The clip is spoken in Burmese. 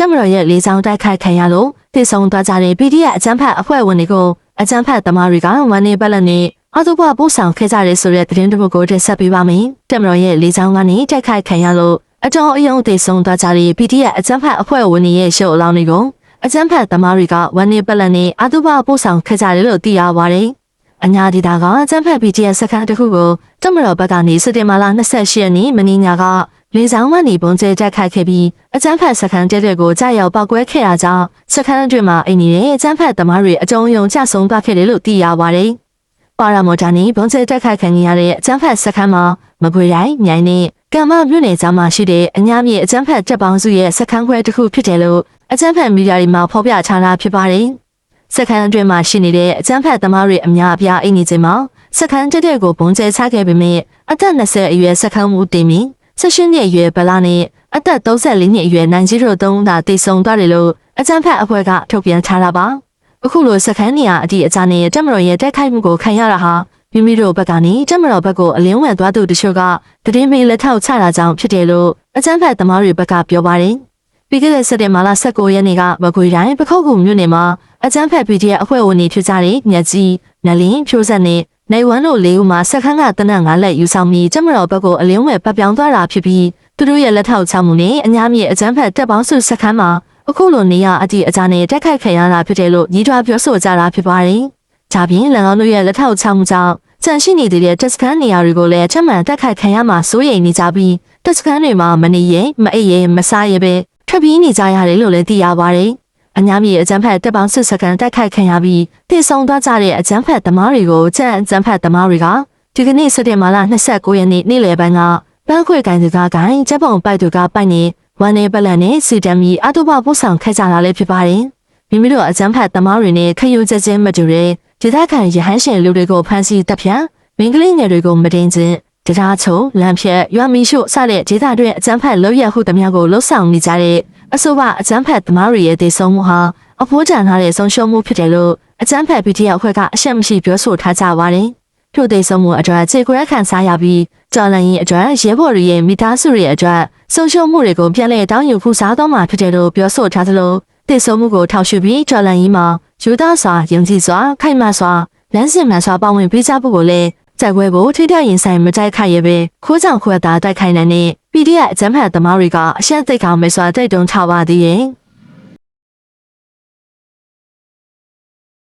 တက်မတော်ရဲ့လေးဆောင်တိုက်ခိုက်ခံရလို့တည်ဆုံသွားကြတဲ့ PDF အကြမ်းဖက်အဖွဲ့ဝင်တွေကိုအကြမ်းဖက်သမားတွေကဝန်နေပတ်လက်နဲ့အတူပါပို့ဆောင်ခဲ့ကြတဲ့ဆိုတဲ့သတင်းတစ်ပုဒ်ကိုတင်ဆက်ပေးပါမယ်။တက်မတော်ရဲ့လေးဆောင်ကနေတိုက်ခိုက်ခံရလို့အကြောင်းအယုံတည်ဆုံသွားကြတဲ့ PDF အကြမ်းဖက်အဖွဲ့ဝင်တွေရဲ့ရှုပ်အလောင်းတွေကိုအကြမ်းဖက်သမားတွေကဝန်နေပတ်လက်နဲ့အတူပါပို့ဆောင်ခဲ့ကြတယ်လို့သိရပါတယ်။အညာဒေတာကအကြမ်းဖက် BTS စခန်းတစ်ခုကိုတမတော်ဘက်ကနေစက်တင်ဘာလ28ရက်နေ့မနေ့ညက လေဆောင်မှနေပုံကျဲတက်ခိုက်ခဲ့ပြီးအကြမ်းဖက်စခန်းတဲတဲ့ကိုကြာရောက်ပောက်ကွဲခဲ့တာကြောင့်စခန်းအတွင်းမှာအိမ်နေတဲ့အကြမ်းဖက်သမားတွေအကြုံယုံကြဆုံသွားခဲ့တယ်လို့သိရပါတယ်။ပါရာမော်တာနီပုံကျဲတက်ခိုက်ခံရတဲ့အကြမ်းဖက်စခန်းမှာမကွေတိုင်းမြိုင်နဲ့ကမ္မမြို့နယ်ကြားမှာရှိတဲ့အညာမြေအကြမ်းဖက်တပ်ပေါင်းစုရဲ့စခန်းခွဲတစ်ခုဖြစ်တယ်လို့အကြမ်းဖက်မီဒီယာတွေမှာဖော်ပြထားတာဖြစ်ပါတယ်။စခန်းအတွင်းမှာရှိနေတဲ့အကြမ်းဖက်သမားတွေအများအပြားအိမ်နေချိန်မှာစခန်းတက်တဲ့ကိုပုံကျဲချခဲ့ပေမဲ့အသက်20အရွယ်စခန်းမူတင်ပြီး 16နှစ်အရွယ်ဗလာနဲ့အသက်34နှစ်အရွယ်နိုင်ကြီးတို့သုံးသာတည်ဆုံသွားတယ်လို့အကြမ်းဖက်အဖွဲ့ကထုတ်ပြန်ထားတာပါအခုလိုစခန်းနေရအတီအကြနဲ့တက်မတော်ရဲ့တက်ခိုက်မှုကိုခံရတာဟာမိမိတို့ဘက်ကနေတက်မတော်ဘက်ကိုအလင်းဝင်သွားသူတချို့ကတည်င်းမေးလက်ထောက်ချတာကြောင့်ဖြစ်တယ်လို့အကြမ်းဖက်သမားတွေဘက်ကပြောပါတယ်ပြီးခဲ့တဲ့စက်တင်ဘာလ19ရက်နေ့ကမကွေတိုင်းပခုတ်ကူမြို့နယ်မှာအကြမ်းဖက် PDF အဖွဲ့ဝင်တွေဖြစ်ကြတဲ့မြက်ကြီး၊နလင်းဖြိုးဆက်နဲ့ နိုင်ဝမ်တို့လေးဦးမှာစခန်းကတနက်ငါလက်ယူဆောင်ပြီးကျမတော်ဘက်ကိုအလင်းဝဲပတ်ပြောင်းသွားတာဖြစ်ပြီးသူတို့ရဲ့လက်ထောက်ချမှုနဲ့အများကြီးအကြမ်းဖက်တပ်ပေါင်းစုစခန်းမှာအခုလိုနေရအတီအကြနဲ့တက်ခိုက်ခံရတာဖြစ်တယ်လို့ညီထွားပြောဆိုကြတာဖြစ်ပါတယ်။ဒါပြင်၎င်းတို့ရဲ့လက်ထောက်ချမှုကြောင့်ကြန့်ရှိနေတဲ့တက်စခန်းနေရာတွေကိုလည်းချက်မှန်တက်ခိုက်ခံရမှာစိုးရိမ်နေကြပြီးတက်စခန်းတွေမှာမနေရင်မအိပ်ရင်မစားရပဲထွက်ပြေးနေကြရတယ်လို့လည်းသိရပါတယ်။ အများကြီးအကြမ်းဖက်တပ်ပေါင်းစစ်စကန်တိုက်ခိုက်ခံရပြီးတည်ဆုံသွားကြတဲ့အကြမ်းဖက်သမားတွေကိုကြံ့အကြမ်းဖက်သမားတွေကဒီကနေ့စက်တင်ဘာလ29ရက်နေ့နေ့လယ်ပိုင်းကပန်းခွေကန်စကားကိုင်းချက်ပုံပိုက်သူကပိုက်နေဝမ်းနေပလန်နဲ့စီတမ်မီအတုပပို့ဆောင်ခဲ့ကြတာလည်းဖြစ်ပါတယ်။မိမိတို့အကြမ်းဖက်သမားတွေနဲ့ခယူချက်ချင်းမတူတဲ့ဒေသခံရဟန်းရှင်လူတွေကိုဖမ်းဆီးတပ်ဖြတ်မင်းကလေးငယ်တွေကိုမတင်ခြင်းတရားချုံလမ်းဖြတ်ရွာမီရှို့စတဲ့ဒေသတွင်အကြမ်းဖက်လုပ်ရဟုသမျှကိုလှုပ်ဆောင်နေကြတဲ့ အဆိုပါအကြမ်းဖက်သမားတွေရဲ့ဒေဆုံးမှုဟာအဖိုးတန်ထားတဲ့ဆုံးရှုံးမှုဖြစ်တယ်လို့အကြမ်းဖက် PDF အဖွဲ့ကအရှက်မရှိပြောဆိုထားကြပါတယ်။ထို့ဒေဆုံးမှုအတွက်ခြေခွဲခံစားရပြီးကြော်လန်ရင်အတွက်ရဲဘော်တွေရဲ့မိသားစုတွေအတွက်ဆုံးရှုံးမှုတွေကိုပြန်လည်တောင်းယူဖူးစားတော့မှာဖြစ်တယ်လို့ပြောဆိုထားသလိုဒေဆုံးမှုကိုထောက်ရှုပြီးကြော်လန်ရင်မှာယူသားစွာယုံကြည်စွာခိုင်မာစွာလမ်းစဉ်မှန်စွာပါဝင်ပေးကြဖို့ကိုလည်း ကြိုက်ပွဲကိုထိထရင်ဆိုင်မတိုက်ခိုက်ရပဲခိုးဆောင်ခွဲတာတိုက်ခိုက်နိုင်တဲ့ PDF အကြမ်းဖက်သမားတွေကအရှက်သိက္ခာမဲ့စွာတိုက်တွန်းထားပါသေးရဲ့